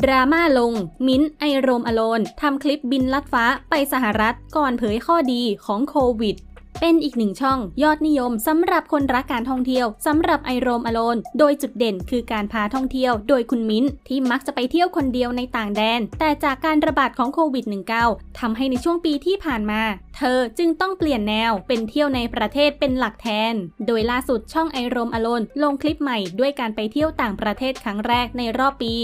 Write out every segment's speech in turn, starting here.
ดราม่าลง มิ้นไอโรมอโลนทำคลิปบินลัดฟ้าไปสหรัฐก่อนเผยข้อดีของโควิด เป็นอีกหนึ่งช่องยอดนิยมสำหรับคนรักการท่องเที่ยวสำหรับไอโรมอโลนโดยจุดเด่นคือการพาท่องเที่ยวโดยคุณมิ้นที่มักจะไปเที่ยวคนเดียวในต่างแดน แต่จากการระบาดของโควิด -19 ทำให้ในช่วงปีที่ผ่านมา เธอจึงต้องเปลี่ยนแนวเป็นเที่ยวในประเทศเป็นหลักแทน โดยล่าสุดช่องไอโรมอโลนลงคลิปใหม่ด้วยการไปเที่ยวต่างประเทศครั้งแรกในรอบปี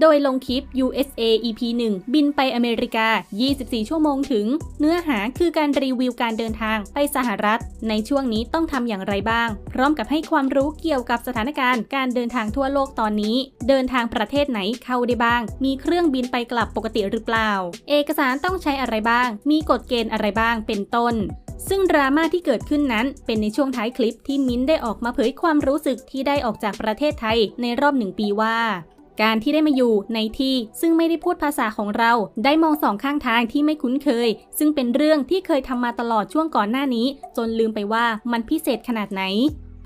โดยลงคลิป USA EP 1 บินไปอเมริกา 24 ชั่วโมงถึง เนื้อหาคือการรีวิวการเดินทางไปสหรัฐ ในช่วงนี้ต้องทำอย่างไรบ้าง พร้อมกับให้ความรู้เกี่ยวกับสถานการณ์การเดินทางทั่วโลกตอนนี้ เดินทางประเทศไหนเข้าได้บ้าง มีเครื่องบินไปกลับปกติหรือเปล่า เอกสารต้องใช้อะไรบ้าง มีกฎเกณฑ์อะไรบ้างเป็นต้นซึ่งดราม่าที่เกิดขึ้นนั้น เป็นในช่วงท้ายคลิปที่มิ้นท์ได้ออกมาเผยความรู้สึกที่ได้ออกจากประเทศไทยในรอบหนึ่งปีว่า การที่ได้มาอยู่ในที่ซึ่งไม่ได้พูดภาษาของเรา ได้มองสองข้างทางที่ไม่คุ้นเคย ซึ่งเป็นเรื่องที่เคยทำมาตลอดช่วงก่อนหน้านี้ จนลืมไปว่ามันพิเศษขนาดไหน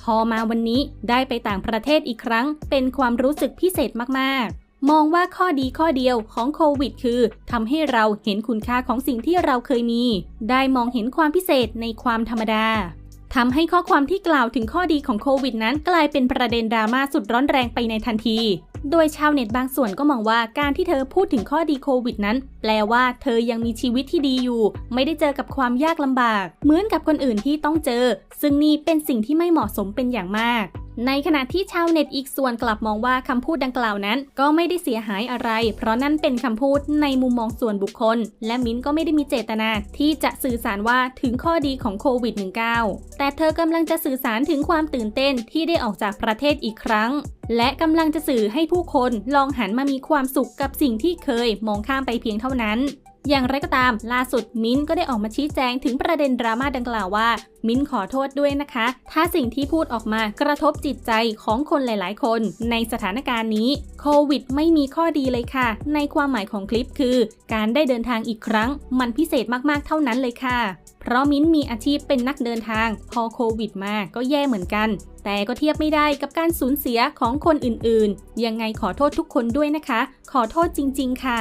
พอมาวันนี้ได้ไปต่างประเทศอีกครั้ง เป็นความรู้สึกพิเศษมากๆมองว่าข้อดีข้อเดียวของโควิดคือทำให้เราเห็นคุณค่าของสิ่งที่เราเคยมี ได้มองเห็นความพิเศษในความธรรมดาทำให้ข้อความที่กล่าวถึงข้อดีของโควิดนั้นกลายเป็นประเด็นดราม่าสุดร้อนแรงไปในทันที โดยชาวเน็ตบางส่วนก็มองว่าการที่เธอพูดถึงข้อดีโควิดนั้น แปลว่าเธอยังมีชีวิตที่ดีอยู่ ไม่ได้เจอกับความยากลำบาก เหมือนกับคนอื่นที่ต้องเจอ ซึ่งนี่เป็นสิ่งที่ไม่เหมาะสมเป็นอย่างมาก ในขณะที่ชาวเน็ตอีกส่วนกลับมองว่าคำพูดดังกล่าวนั้น ก็ไม่ได้เสียหายอะไร เพราะนั่นเป็นคำพูดในมุมมองส่วนบุคคล และมิ้นก็ไม่ได้มีเจตนา ที่จะสื่อสารว่าถึงข้อดีของโควิด -19 แต่เธอกำลังจะสื่อสารถึงความตื่นเต้นที่ได้ออกจากประเทศอีกครั้ง และกำลังจะสื่อให้ผู้คนลองหันมามีความสุขกับสิ่งที่เคยมองข้ามไปเพียงเท่านั้น อย่างไรก็ตาม ล่าสุดมิ้นก็ได้ออกมาชี้แจงถึงประเด็นดราม่าดังกล่าวว่า มิ้นขอโทษด้วยนะคะ ถ้าสิ่งที่พูดออกมากระทบจิตใจของคนหลาย ๆ คน ในสถานการณ์นี้โควิดไม่มีข้อดีเลยค่ะ ในความหมายของคลิปคือ การได้เดินทางอีกครั้ง มันพิเศษมาก ๆ เท่านั้นเลยค่ะ เพราะมิ้นมีอาชีพเป็นนักเดินทาง พอโควิดมาก็แย่เหมือนกันแต่ก็เทียบไม่ได้กับการสูญเสียของคนอื่นๆ ยังไงขอโทษทุกคนด้วยนะคะ ขอโทษจริง ๆ ค่ะ